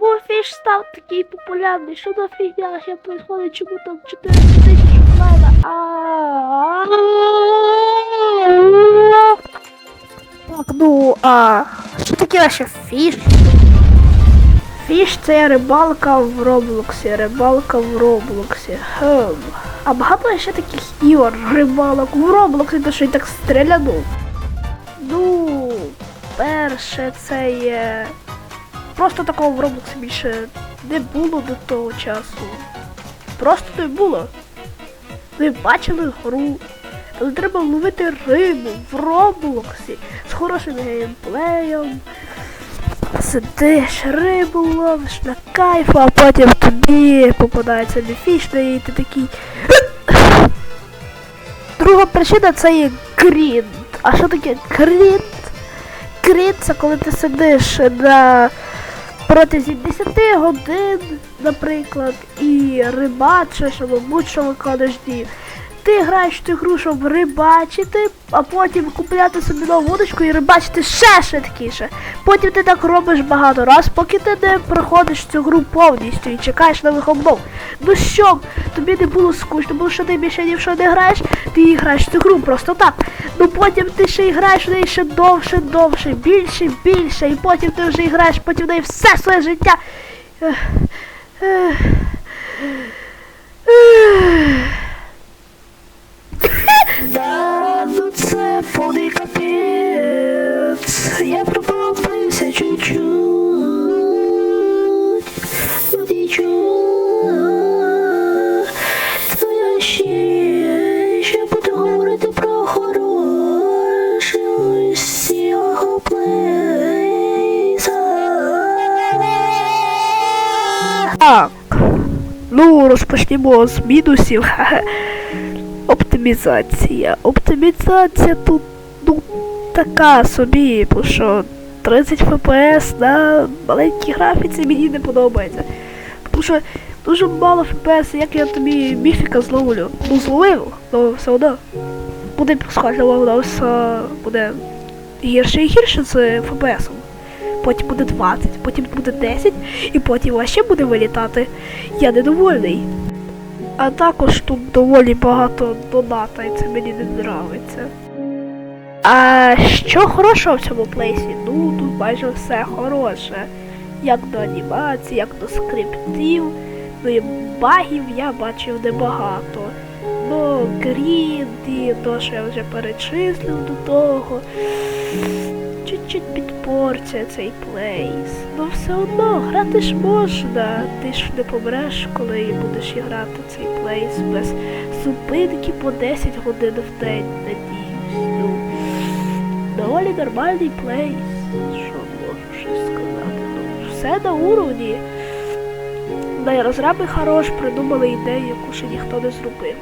чому фіш став такий популярний? Що за фігня ще происходить? Чому там 400 тисяч онлайна? А Так, ну, а що таке вообще фіш? Фіш це рибалка в Роблоксі, рибалка в Роблоксі. Хм. А багато ще таких ігор рибалок в Роблоксі, то що й так стрілянув. Ну, перше це є. Просто такого в Роблоксі більше не було до того часу. Просто не було. Ви бачили гру. Там треба ловити рибу в Роблоксі з хорошим геймплеєм. Сидиш, рибу ловиш на кайф, а потім тобі попадається нефішний, і ти такий. Друга причина це є грінд. А що таке грінд? Грінд це коли ти сидиш на протязі 10 годин, наприклад, і рибачиш або будь-що виконуєш дії. Ти граєш цю гру, щоб рибачити, а потім купляти собі нову вудочку і рибачити ще швидкіше. Потім ти так робиш багато раз, поки ти не проходиш цю гру повністю і чекаєш нових обнов. Ну щоб тобі не було скучно, бо що ти більше ні в що не граєш, ти і граєш цю гру просто так. Ну потім ти ще і граєш в неї ще довше, довше, більше, більше, і потім ти вже і граєш, потім в неї все своє життя. Ех. Да, ну це повний капець. Я пропався чуть-чуть. Ну нічого. Я ще, ще буду говорити про хороше з цього. Так. Ну, розпочнімо з мінусів. Оптимізація. Оптимізація тут ну така собі, бо що 30 FPS на маленькій графіці мені не подобається. Тому що дуже мало FPS, як я тобі міфіка зловлю. Ну зловив, але все одно. Буде схоже, все буде гірше і гірше з FPS. Потім буде 20, потім буде 10, і потім вообще буде вилітати. Я недовольний. А також тут доволі багато доната, і це мені не подобається. А що хорошого в цьому плейсі? Ну, тут майже все хороше. Як до анімації, як до скриптів. Ну і багів я бачив небагато. Ну, грінди, то, що я вже перечислив до того. Чуть-чуть підпорця цей плейс. Ну все одно, грати ж можна. Ти ж не помреш, коли будеш грати цей плейс без зупинки по 10 годин в день, надіюсь. Ну, доволі нормальний плейс. Що можу ще сказати? Ну, все на уровні. Да, і розраби хорош, придумали ідею, яку ще ніхто не зробив.